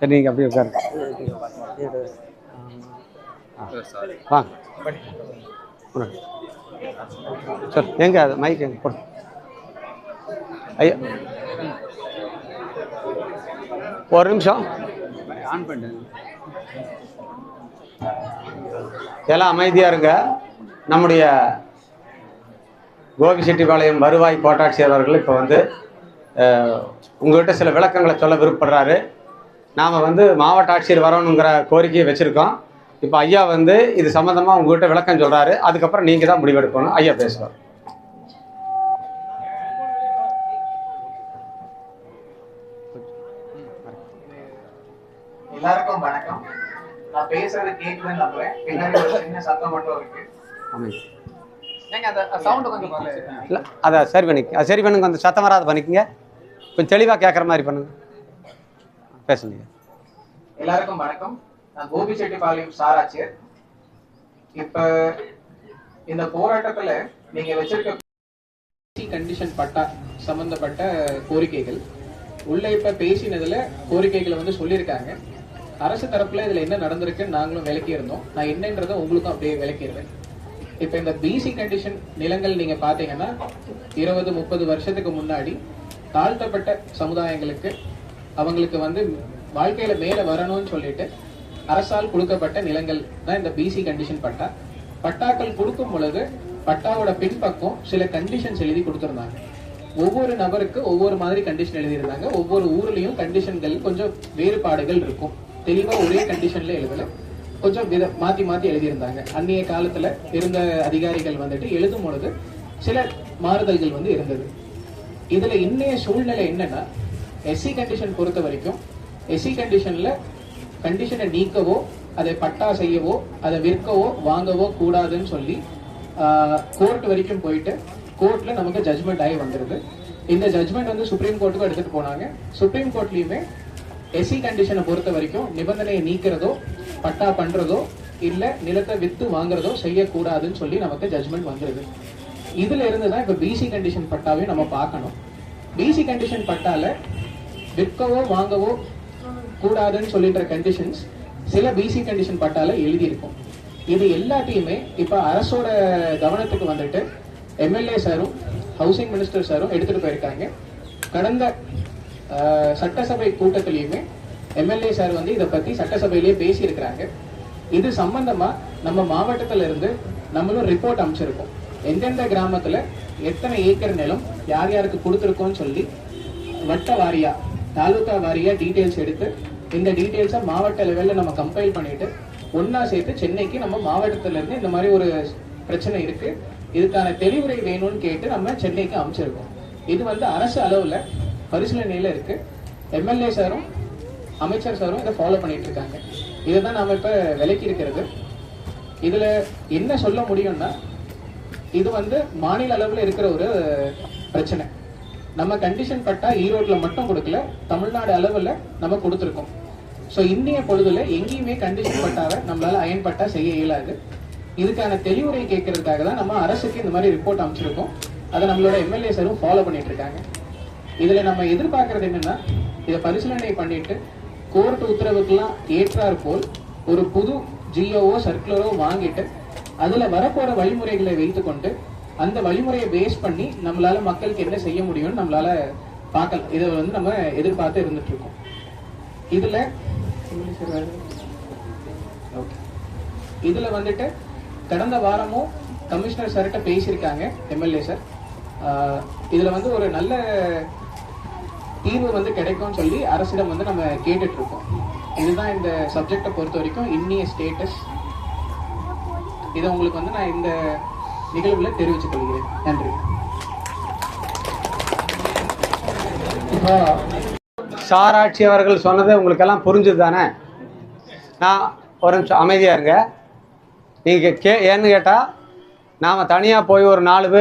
சரி நீங்கள் அப்படியே உட்காருங்க. வாங்க. முன்னாடி. எங்க அது மைக் எங்க? போடு. ஐயா. ஒரு நிமிஷம். ஆன் பண்ணுங்க எல்லாம் அமைதியாக இருங்க. நம்முடைய கோபிச்செட்டிப்பாளையம் வருவாய் கோட்டாட்சியர் அவர்கள் இப்போ வந்து உங்கள்கிட்ட சில விளக்கங்களை சொல்ல விருப்பப்படுறாரு. நாம் வந்து மாவட்ட ஆட்சியர் வரணுங்கிற கோரிக்கையை வச்சுருக்கோம். இப்போ ஐயா வந்து இது சம்மந்தமாக உங்ககிட்ட விளக்கம் சொல்கிறாரு அதுக்கப்புறம் நீங்கள் தான் முடிவெடுக்கணும். ஐயா பேசுவார். எல்லாருக்கும் வணக்கம். நான் பேசுறது கேக்குதுன்னு நம்புறேன். பின்னாடி ஒரு சின்ன சத்தம் மட்டும் இருக்கு. அமைதி நீங்க அந்த சவுண்ட் கொஞ்சம் பாருங்க. இல்லை அதை சரி பண்ணிக்க அது சரி பண்ணுங்க அந்த சத்தம் வராது பண்ணிக்கங்க. கொஞ்சம் தெளிவாக கேட்குற மாதிரி பண்ணுங்க. பேசுங்க எல்லாருக்கும் வணக்கம். நான் கோபிச்செட்டிப்பாளையம் சாராச்சியர் இப்ப இந்த போராட்டத்துல நீங்க வச்சிருக்க கண்டிஷன் பட்டா சம்பந்தப்பட்ட கோரிக்கைகள். உள்ள இப்ப பேசினதுல கோரிக்கைகளை வந்து சொல்லியிருக்காங்க. அரசு தரப்புல இதுல என்ன நடந்திருக்குன்னு நாங்களும் விளக்கி இருந்தோம் நான் என்னன்றதை உங்களுக்கும் அப்படியே விளக்கிடுறேன். இப்ப இந்த பிசி கண்டிஷன் நிலங்கள் நீங்க பாத்தீங்கன்னா இருபது முப்பது வருஷத்துக்கு முன்னாடி தாழ்த்தப்பட்ட சமுதாயங்களுக்கு அவங்களுக்கு வந்து வாழ்க்கையில மேல வரணும்னு சொல்லிட்டு அரசால் கொடுக்கப்பட்ட நிலங்கள் தான் இந்த பிசி கண்டிஷன் பட்டா. பட்டாக்கள் கொடுக்கும் பொழுது பட்டாவோட பின்பக்கம் சில கண்டிஷன்ஸ் எழுதி கொடுத்திருந்தாங்க. ஒவ்வொரு நபருக்கு ஒவ்வொரு மாதிரி கண்டிஷன் எழுதியிருந்தாங்க. ஒவ்வொரு ஊர்லயும் கண்டிஷன்கள் கொஞ்சம் வேறுபாடுகள் இருக்கும். தெளிவா ஒரே கண்டிஷன்ல எழுதல. கொஞ்சம் வித மாத்தி மாத்தி எழுதியிருந்தாங்க. அந்நிய காலத்துல இருந்த அதிகாரிகள் வந்துட்டு எழுதும் பொழுது சில மாறுதல்கள் வந்து இருந்தது. இதுல இன்னைய சூழ்நிலை என்னன்னா எஸ்சி கண்டிஷன் பொறுத்த வரைக்கும் எஸ்சி கண்டிஷனில் கண்டிஷனை நீக்கவோ அதை பட்டா செய்யவோ அதை விற்கவோ வாங்கவோ கூடாதுன்னு சொல்லி கோர்ட் வரைக்கும் போயிட்டு கோர்ட்டில் நமக்கு ஜட்மெண்ட் ஆகி வந்துடுது இந்த ஜட்மெண்ட் வந்து சுப்ரீம் கோர்ட்டுக்கும் எடுத்துகிட்டு போனாங்க. சுப்ரீம் கோர்ட்லேயுமே எஸ்சி கண்டிஷனை பொறுத்த வரைக்கும் நிபந்தனையை நீக்கிறதோ பட்டா பண்ணுறதோ இல்லை நிலத்தை விற்று வாங்குறதோ செய்யக்கூடாதுன்னு சொல்லி நமக்கு ஜட்மெண்ட் வந்துடுது இதில் இருந்து தான் இப்போ பிசி கண்டிஷன் பட்டாவையும் நம்ம பார்க்கணும். பிசி கண்டிஷன் பட்டால விற்கவோ வாங்கவோ கூடாதுன்னு சொல்லிட்டு கண்டிஷன்ஸ் சில பிசி கண்டிஷன் பட்டால எழுதியிருக்கும். இது எல்லாத்தையுமே இப்போ அரசோட கவனத்துக்கு வந்துட்டு எம்எல்ஏ சாரும் ஹவுசிங் மினிஸ்டர் சாரும் எடுத்துட்டு போயிருக்காங்க. கடந்த சட்டசபை கூட்டத்திலையுமே எம்எல்ஏ சார் வந்து இதை பத்தி சட்டசபையிலேயே பேசியிருக்கிறாங்க. இது சம்பந்தமா நம்ம மாவட்டத்துல இருந்து நம்மளும் ரிப்போர்ட் அமைச்சிருக்கோம். எந்தெந்த கிராமத்துல எத்தனை ஏக்கர் நிலம் யார் யாருக்கு கொடுத்துருக்கோம்னு சொல்லி வட்ட வாரியா தாலுகா வாரியா டீடைல்ஸ் எடுத்து இந்த டீடைல்ஸை மாவட்ட லெவலில் நம்ம கம்பைல் பண்ணிட்டு ஒன்றா சேர்த்து சென்னைக்கு நம்ம மாவட்டத்துல இருந்து இந்த மாதிரி ஒரு பிரச்சனை இருக்கு. இதுக்கான தெளிவுரை வேணும்னு கேட்டு நம்ம சென்னைக்கு அமைச்சிருக்கோம். இது வந்து அரசு அளவுல பரிசீலனையில இருக்கு. எம்எல்ஏ சாரும் அமைச்சர் சாரும் இதை ஃபாலோ பண்ணிட்டு இருக்காங்க. இதுதான் நம்ம இப்ப விலக்கி இருக்கிறது. இதுல என்ன சொல்ல முடியும்னா இது வந்து மாநில அளவுல இருக்கிற ஒரு பிரச்சனை. நம்ம கண்டிஷன் பட்டா ஈரோட்ல மட்டும் கொடுக்கல தமிழ்நாடு அளவுல நம்ம கொடுத்துருக்கோம். ஸோ இன்றைய பொழுதுல எங்கேயுமே கண்டிஷன் பட்டாவை நம்மளால அயன் பட்டா செய்ய இயலாது. இதுக்கான தெளிவுரை கேட்கறதுக்காக தான் நம்ம அரசுக்கு இந்த மாதிரி ரிப்போர்ட் அமைச்சிருக்கோம் அதை நம்மளோட எம்எல்ஏ சாரும் ஃபாலோ பண்ணிட்டு இருக்காங்க இதுல நம்ம எதிர்பார்க்கறது என்னன்னா இதை பரிசீலனை பண்ணிட்டு கோர்ட் உத்தரவுக்கெல்லாம் ஏற்றாற் போல் ஒரு புது ஜியோவோ சர்க்குலரோ வாங்கிட்டு அதுல வரப்போற வழிமுறைகளை வைத்துக்கொண்டு அந்த வழிமுறையை பேஸ் பண்ணி நம்மளால மக்களுக்கு என்ன செய்ய முடியும்னு நம்மளால பார்க்கலாம் இதை வந்து நம்ம எதிர்பார்த்து இருந்துட்டு இருக்கோம். இதுல. இதுல வந்துட்டு கடந்த வாரமும் கமிஷனர் சார்கிட்ட பேசியிருக்காங்க எம்எல்ஏ சார் இதுல வந்து ஒரு நல்ல தீர்வு வந்து கிடைக்கும்னு சொல்லி அரசிடம் வந்து நம்ம கேட்டுட்டு இருக்கோம். இதுதான் இந்த சப்ஜெக்டை பொறுத்த வரைக்கும் இன்னிய ஸ்டேட்டஸ் இதை உங்களுக்கு வந்து நான் இந்த நிகழ்வில் தெரிவித்துக் கொள்கிறேன். நன்றி. இப்போ சாராட்சி அவர்கள் சொன்னது உங்களுக்கெல்லாம் புரிஞ்சது தானே நான் ஒரு நிமிஷம் அமைதியாக இருங்க. நீங்கள் கே ஏன்னு கேட்டால் நாம் தனியாக போய் ஒரு நாலு பேர்